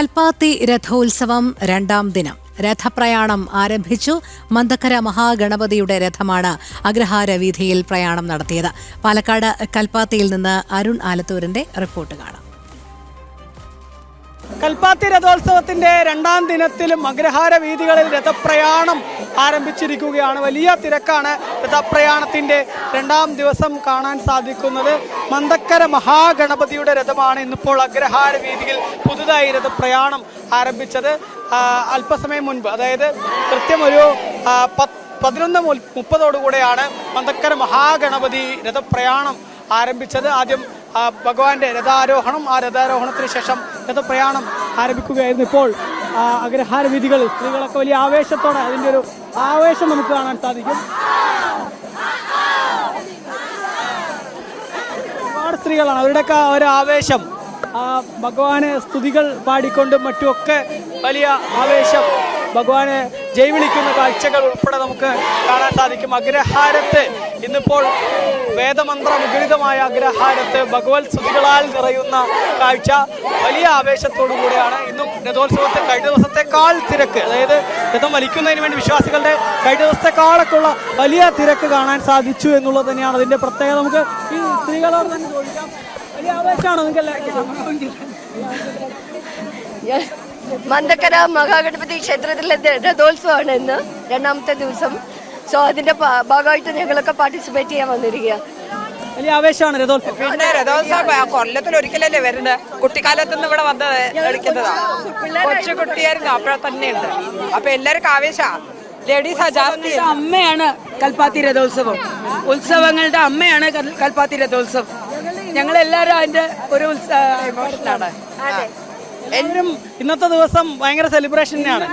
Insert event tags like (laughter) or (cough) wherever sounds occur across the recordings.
കൽപ്പാത്തി രഥോത്സവം രണ്ടാം ദിനം. രഥപ്രയാണം ആരംഭിച്ചു. മന്ദക്കര മഹാഗണപതിയുടെ രഥമാണ് അഗ്രഹാര വീഥിയിൽ പ്രയാണം നടത്തിയത്. പാലക്കാട് കൽപ്പാത്തിയിൽ നിന്ന് അരുൺ ആലത്തൂരിന്റെ റിപ്പോർട്ട് കാണാം. കൽപ്പാത്തി രഥോത്സവത്തിന്റെ രണ്ടാം ദിനത്തിലും അഗ്രഹാര വീതികളിൽ രഥപ്രയാണം ആരംഭിച്ചിരിക്കുകയാണ്. വലിയ തിരക്കാണ് രഥപ്രയാണത്തിന്റെ രണ്ടാം ദിവസം കാണാൻ സാധിക്കുന്നത്. മന്ദക്കര മഹാഗണപതിയുടെ രഥമാണ് ഇന്നിപ്പോൾ അഗ്രഹാര വീതിയിൽ പുതുതായി രഥപ്രയാണം ആരംഭിച്ചത്. അല്പസമയം മുൻപ് അതായത് കൃത്യം ഒരു പത്ത് പതിനൊന്ന് മുപ്പതോടുകൂടെയാണ് മന്ദക്കര മഹാഗണപതി രഥപ്രയാണം ആരംഭിച്ചത്. ആദ്യം ഭഗവാന്റെ രഥാരോഹണം ആ രഥാരോഹണത്തിന് ശേഷം രഥപ്രയാണം ആരംഭിക്കുകയായിരുന്നു ഇപ്പോൾ ആ, അഗ്രഹാര വിധികളിൽ സ്ത്രീകളൊക്കെ വലിയ ആവേശത്തോടെ അതിന്റെ ഒരു ആവേശം നമുക്ക് കാണാൻ സാധിക്കും. ഒരുപാട് സ്ത്രീകളാണ് അവരുടെയൊക്കെ ഒരു ആവേശം ആ ഭഗവാനെ സ്തുതികൾ പാടിക്കൊണ്ടും മറ്റുമൊക്കെ വലിയ ആവേശം ഭഗവാനെ ജയ് വിളിക്കുന്ന കാഴ്ചകൾ ഉൾപ്പെടെ നമുക്ക് കാണാൻ സാധിക്കും. അഗ്രഹാരത്ത് ഇന്നിപ്പോൾ വേദമന്ത്ര മുഖരിതമായ അഗ്രഹാരത്ത് ഭഗവത് സ്തുതികളാൽ നിറയുന്ന കാഴ്ച. വലിയ ആവേശത്തോടു കൂടെയാണ്. ഇന്നും രഥോത്സവത്തെ കഴിഞ്ഞ ദിവസത്തെക്കാൾ തിരക്ക് അതായത് രഥം വലിക്കുന്നതിന് വേണ്ടി വിശ്വാസികളുടെ കഴിഞ്ഞ ദിവസത്തെക്കാളൊക്കെ ഉള്ള വലിയ തിരക്ക് കാണാൻ സാധിച്ചു എന്നുള്ളത് തന്നെയാണ് അതിന്റെ പ്രത്യേകത. നമുക്ക് ഈ സ്ത്രീകളോട് തന്നെ ചോദിക്കാം. വലിയ ആവേശമാണ് നിങ്ങൾക്ക് എല്ലാവർക്കും (laughs) (laughs) മന്ദക്കര മഹാഗണപതി ക്ഷേത്രത്തിലെ രഥോത്സവമാണ് ഇന്ന് രണ്ടാമത്തെ ദിവസം. സോ അതിന്റെ ഭാഗമായിട്ട് ഞങ്ങളൊക്കെ പാർട്ടിസിപ്പേറ്റ് ചെയ്യാൻ വന്നിരിക്കുക വലിയ ആവേശമാണ് രഥോത്സവം. പിന്നെ രഥോത്സവം കൊല്ലത്തിൽ ഒരിക്കലല്ലേ വരുന്നത്? കുട്ടിക്കാലത്ത് നിന്ന് ഇവിടെ വന്ന് കളിക്കുന്നതാ. കൊച്ചു കുട്ടിയായിരുന്നു അപ്പഴ തന്നെയുണ്ട്. അപ്പൊ എല്ലാവർക്കും ആവേശാ. ലേഡീസാ ജാസ്തി. അമ്മയാണ് കൽപ്പാത്തി രഥോത്സവം. ഉത്സവങ്ങളുടെ അമ്മയാണ് കൽ- കൽപ്പാത്തി രഥോത്സവം. ഞങ്ങൾ എല്ലാവരും അതിന്റെ ഒരു ഇമോഷനാണ് എല്ലാവരും ഇന്നത്തെ ദിവസം ഭയങ്കര സെലിബ്രേഷൻ തന്നെയാണ്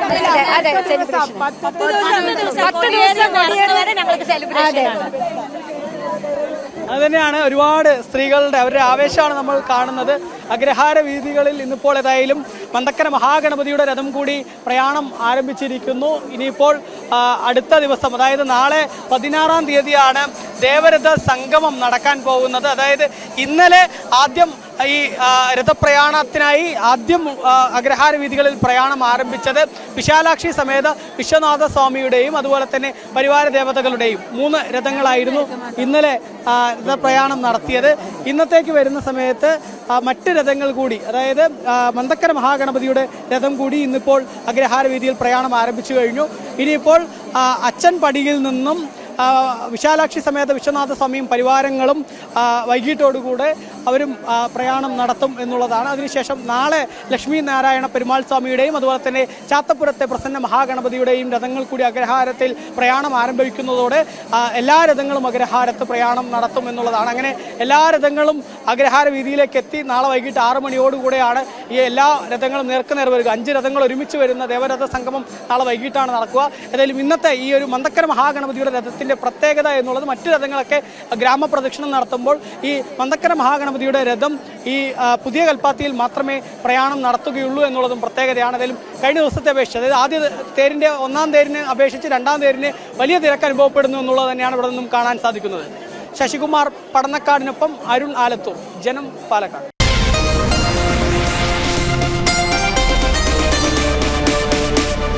അതെ തന്നെയാണ് ഒരുപാട് സ്ത്രീകളുടെ അവരുടെ ആവേശമാണ് നമ്മൾ കാണുന്നത്. അഗ്രഹാര വീതികളിൽ ഇന്നിപ്പോൾ ഏതായാലും മന്തക്കര മഹാഗണപതിയുടെ രഥം കൂടി പ്രയാണം ആരംഭിച്ചിരിക്കുന്നു. ഇനിയിപ്പോൾ അടുത്ത ദിവസം അതായത് നാളെ പതിനാറാം തീയതിയാണ് ദേവരഥ സംഗമം നടക്കാൻ പോകുന്നത്. അതായത് ഇന്നലെ ആദ്യം ഈ രഥപ്രയാണത്തിനായി ആദ്യം അഗ്രഹാര വീതികളിൽ പ്രയാണം ആരംഭിച്ചത് വിശാലാക്ഷി സമേത വിശ്വനാഥ സ്വാമിയുടെയും അതുപോലെ തന്നെ പരിവാര ദേവതകളുടെയും മൂന്ന് രഥങ്ങളായിരുന്നു ഇന്നലെ രഥപ്രയാണം നടത്തിയത്. ഇന്നത്തേക്ക് വരുന്ന സമയത്ത് മറ്റ് രഥങ്ങൾ കൂടി അതായത് മന്ദക്കര മഹാഗണപതിയുടെ രഥം കൂടി ഇന്നിപ്പോൾ അഗ്രഹാര വീതിയിൽ പ്രയാണം ആരംഭിച്ചു കഴിഞ്ഞു. ഇനിയിപ്പോൾ അച്ഛൻ പടിയിൽ നിന്നും വിശാലാക്ഷി സമേത വിശ്വനാഥ സ്വാമിയും പരിവാരങ്ങളും വൈകിട്ടോടുകൂടെ അവരും പ്രയാണം നടത്തും എന്നുള്ളതാണ്. അതിനുശേഷം നാളെ ലക്ഷ്മി നാരായണ പെരുമാൾ സ്വാമിയുടെയും അതുപോലെ തന്നെ ചാത്തപ്പുരത്തെ പ്രസന്ന മഹാഗണപതിയുടെയും രഥങ്ങൾ കൂടി അഗ്രഹാരത്തിൽ പ്രയാണം ആരംഭിക്കുന്നതോടെ എല്ലാ രഥങ്ങളും അഗ്രഹാരത്ത് പ്രയാണം നടത്തും എന്നുള്ളതാണ്. അങ്ങനെ എല്ലാ രഥങ്ങളും അഗ്രഹാര വീതിയിലേക്ക് എത്തി നാളെ വൈകിട്ട് ആറ് മണിയോടുകൂടെയാണ് ഈ എല്ലാ രഥങ്ങളും നേർക്കുനേർ വരിക. അഞ്ച് രഥങ്ങൾ ഒരുമിച്ച് വരുന്ന ദേവരഥ സംഗമം നാളെ വൈകിട്ടാണ് നടക്കുക. ഏതായാലും ഇന്നത്തെ ഈ ഒരു മന്ദക്കര മഹാഗണപതിയുടെ രഥത്തിന്റെ പ്രത്യേകത എന്നുള്ളത് മറ്റു രഥങ്ങളൊക്കെ ഗ്രാമപ്രദക്ഷിണം നടത്തുമ്പോൾ ഈ മന്ദക്കര മഹാഗണപതിയുടെ രഥം ഈ പുതിയ കൽപ്പാത്തിയിൽ മാത്രമേ പ്രയാണം നടത്തുകയുള്ളൂ എന്നുള്ളതും പ്രത്യേകതയാണ്. അതിലും കഴിഞ്ഞ ദിവസത്തെ അപേക്ഷിച്ച് അതായത് ആദ്യ തേരിന്റെ ഒന്നാം തേരിനെ അപേക്ഷിച്ച് രണ്ടാം തേരിന് വലിയ തിരക്ക് അനുഭവപ്പെടുന്നു എന്നുള്ളത് തന്നെയാണ് ഇവിടെ നിന്നും കാണാൻ സാധിക്കുന്നത്. ശശികുമാർ പടന്നക്കാടിനൊപ്പം അരുൺ ആലത്തൂർ ജനം പാലക്കാട്.